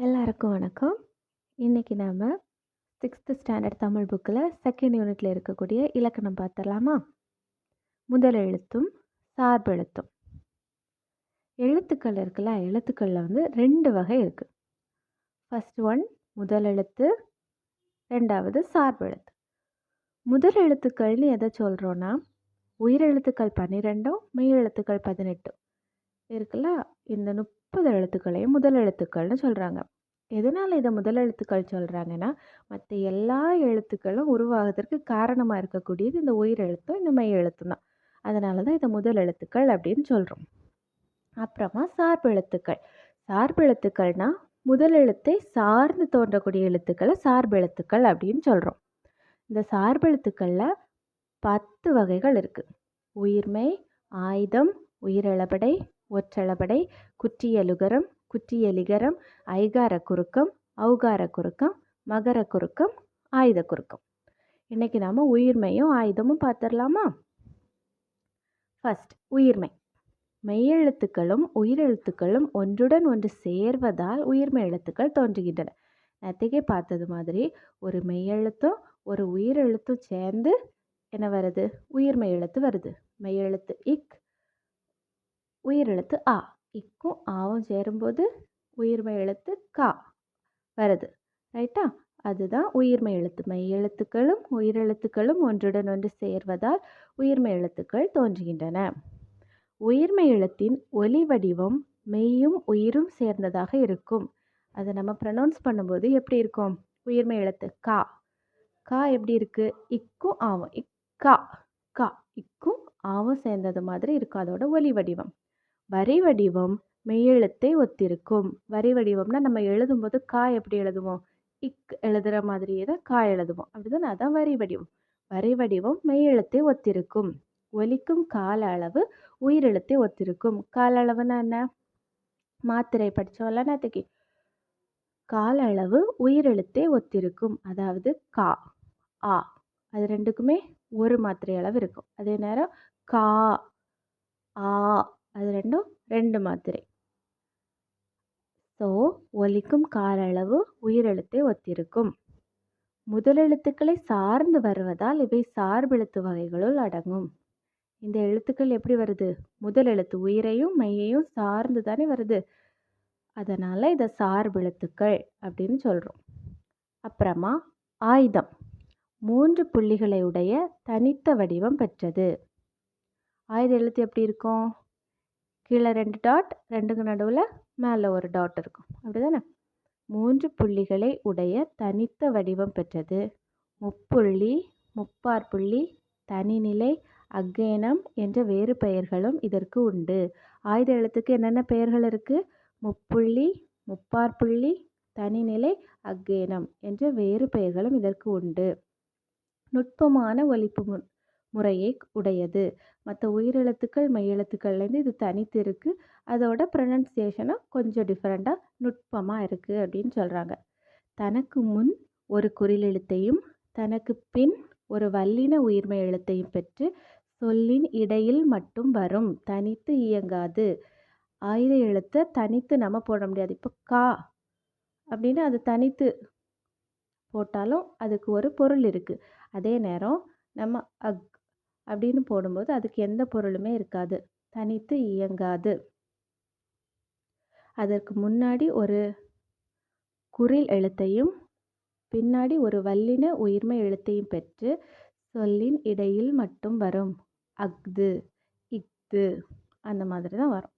எல்லாருக்கும் வணக்கம். இன்றைக்கி நாம் சிக்ஸ்த்து ஸ்டாண்டர்ட் தமிழ் புக்கில் செகண்ட் யூனிட்டில் இருக்கக்கூடிய இலக்கணம் பார்த்துடலாமா? முதல் எழுத்தும் சார்பு எழுத்தும். எழுத்துக்கள் இருக்குல்ல எழுத்துக்களில் வந்து ரெண்டு வகை இருக்குது ஃபஸ்ட் ஒன் முதல் எழுத்து ரெண்டாவது சார்பு எழுத்து. முதல் எழுத்துக்கள்னு எதை சொல்கிறோன்னா உயிரெழுத்துக்கள் பன்னிரெண்டும் மெய் எழுத்துக்கள் பதினெட்டும். இருக்குல்ல? இந்த முப்பது எழுத்துக்களையும் முதல் எழுத்துக்கள்னு சொல்கிறாங்க எதனால் இதை முதல் எழுத்துக்கள் சொல்கிறாங்கன்னா மற்ற எல்லா எழுத்துக்களும் உருவாகிறதுக்கு காரணமாக இருக்கக்கூடியது இந்த உயிர் எழுத்தும் இந்த மெய் எழுத்தும் தான். அதனால தான் இதை முதல் எழுத்துக்கள் அப்படின்னு சொல்கிறோம் அப்புறமா சார்பு எழுத்துக்கள். சார்பு எழுத்துக்கள்னால் முதல் எழுத்தை சார்ந்து தோன்றக்கூடிய எழுத்துக்களை சார்பு எழுத்துக்கள் அப்படின்னு சொல்கிறோம் இந்த சார்பு எழுத்துக்களில் பத்து வகைகள் இருக்குது உயிர்மை ஆயுதம் உயிரிழபடை ஒற்றளபடை குற்றியலுகரம் குற்றியலிகரம் ஐகார குறுக்கம் ஔகார குறுக்கம் மகர குறுக்கம் ஆயுத குறுக்கம். இன்றைக்கி நாம் உயிர்மையும் ஆயுதமும் பார்த்துடலாமா ஃபஸ்ட் உயிர்மை. மெய்யெழுத்துக்களும் உயிரெழுத்துக்களும் ஒன்றுடன் ஒன்று சேர்வதால் உயிர்மை எழுத்துக்கள் தோன்றுகின்றன. நேற்றுக்கே பார்த்தது மாதிரி ஒரு மெய்யெழுத்தும் ஒரு உயிரெழுத்தும் சேர்ந்து என்ன வருது? உயிர்மெய் எழுத்து வருது. மெய்யெழுத்து இக் உயிரெழுத்து ஆ. இக்கும் ஆவும் சேரும்போது உயிர்மை எழுத்து கா வருது. ரைட்டா? அதுதான் உயிர்மை எழுத்து. மெய் எழுத்துக்களும் உயிரெழுத்துக்களும் ஒன்றுடன் ஒன்று சேர்வதால் உயிர்மை எழுத்துக்கள் தோன்றுகின்றன. உயிர்மை எழுத்தின் ஒலி வடிவம் மெய்யும் உயிரும் சேர்ந்ததாக இருக்கும். அதை நம்ம ப்ரனௌன்ஸ் பண்ணும்போது எப்படி இருக்கும்? உயிர்மை எழுத்து கா. கா எப்படி இருக்குது இக்கும் ஆவும் இக்கா கா இக்கும் ஆவும் சேர்ந்தது மாதிரி இருக்கும் அதோட ஒலி வடிவம். வரி வடிவம் மெய்யெழுத்தை ஒத்திருக்கும். வரி வடிவம்னா நம்ம எழுதும்போது கா எப்படி எழுதுவோம்? இக் எழுதுகிற மாதிரியே தான் கா எழுதுவோம். அப்படிதான் அதான் வரி வடிவம் வரி வடிவம் மெய்யெழுத்தை ஒத்திருக்கும். ஒலிக்கும் கால அளவு உயிரெழுத்தை ஒத்திருக்கும். கால அளவுனா என்ன? மாத்திரை படித்தோம்ல நேற்றுக்கு கால அளவு உயிரெழுத்தை ஒத்திருக்கும். அதாவது கா ஆ. அது ரெண்டுக்குமே ஒரு மாத்திரை அளவு இருக்கும். அதே நேரம் கா ஆ. அது ரெண்டும் ரெண்டு மாத்திரை. ஸோ ஒலிக்கும் கால அளவு உயிரெழுத்தை ஒத்திருக்கும். முதலெழுத்துக்களை சார்ந்து வருவதால் இவை சார்பெழுத்து வகைகளுள் அடங்கும். இந்த எழுத்துக்கள் எப்படி வருது? முதல் எழுத்து உயிரையும் மையையும் சார்ந்து தானே வருது. அதனால் இதை சார்பெழுத்துக்கள் அப்படின்னு சொல்கிறோம் அப்புறமா ஆயுதம். மூன்று புள்ளிகளை உடைய தனித்த வடிவம் பெற்றது. ஆயுத எழுத்து எப்படி இருக்கும்? கீழே ரெண்டு டாட் ரெண்டுக்கு நடுவில் மேலே ஒரு டாட் இருக்கும். அப்படி தானே மூன்று புள்ளிகளை உடைய தனித்த வடிவம் பெற்றது. முப்புள்ளி முப்பார் புள்ளி தனிநிலை அக்கேனம் என்ற வேறு பெயர்களும் இதற்கு உண்டு. ஆயுத எழுத்துக்கு என்னென்ன பெயர்கள் இருக்குது முப்புள்ளி முப்பார் புள்ளி தனிநிலை அக்கேனம் என்ற வேறு பெயர்களும் இதற்கு உண்டு. நுட்பமான ஒலிப்பு முறையை உடையது. மற்ற உயிரெழுத்துக்கள் மெய்யெழுத்துக்கள்லேருந்து இது தனித்து இருக்குது அதோட ப்ரொனன்சியேஷனும் கொஞ்சம் டிஃப்ரெண்ட்டாக நுட்பமாக இருக்குது அப்படின்னு சொல்கிறாங்க தனக்கு முன் ஒரு குறிலெழுத்தையும் தனக்கு பின் ஒரு வல்லின உயிர்மை எழுத்தையும் பெற்று சொல்லின் இடையில் மட்டும் வரும். தனித்து இயங்காது. ஆயுத எழுத்தை தனித்து நம்ம போட முடியாது. இப்போ கா அப்படின்னு அது தனித்து போட்டாலும் அதுக்கு ஒரு பொருள் இருக்குது அதே நேரம் நம்ம அக் அப்படின்னு போடும்போது அதுக்கு எந்த பொருளுமே இருக்காது. தனித்து இயங்காது. அதற்கு முன்னாடி ஒரு குரில் எழுத்தையும் பின்னாடி ஒரு வல்லின உயிர்மை எழுத்தையும் பெற்று சொல்லின் இடையில் மட்டும் வரும். அஃது இஃது அந்த மாதிரி தான் வரும்.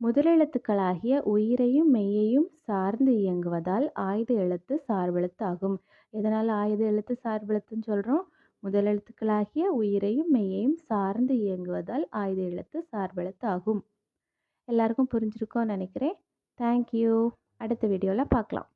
முதலெழுத்துக்களாகிய உயிரையும் மெய்யையும் சார்ந்து இயங்குவதால் ஆயுத எழுத்து சார்பெழுத்து ஆகும். எதனால் ஆயுத எழுத்து சார்பெழுத்துன்னு சொல்கிறோம் முதலெழுத்துக்களாகிய உயிரையும் மெய்யையும் சார்ந்து இயங்குவதால் ஆயுத எழுத்து சார்பெழுத்து ஆகும் எல்லாருக்கும் புரிஞ்சிருக்கோன்னு நினைக்கிறேன். தேங்க்யூ அடுத்த வீடியோவில் பார்க்கலாம்.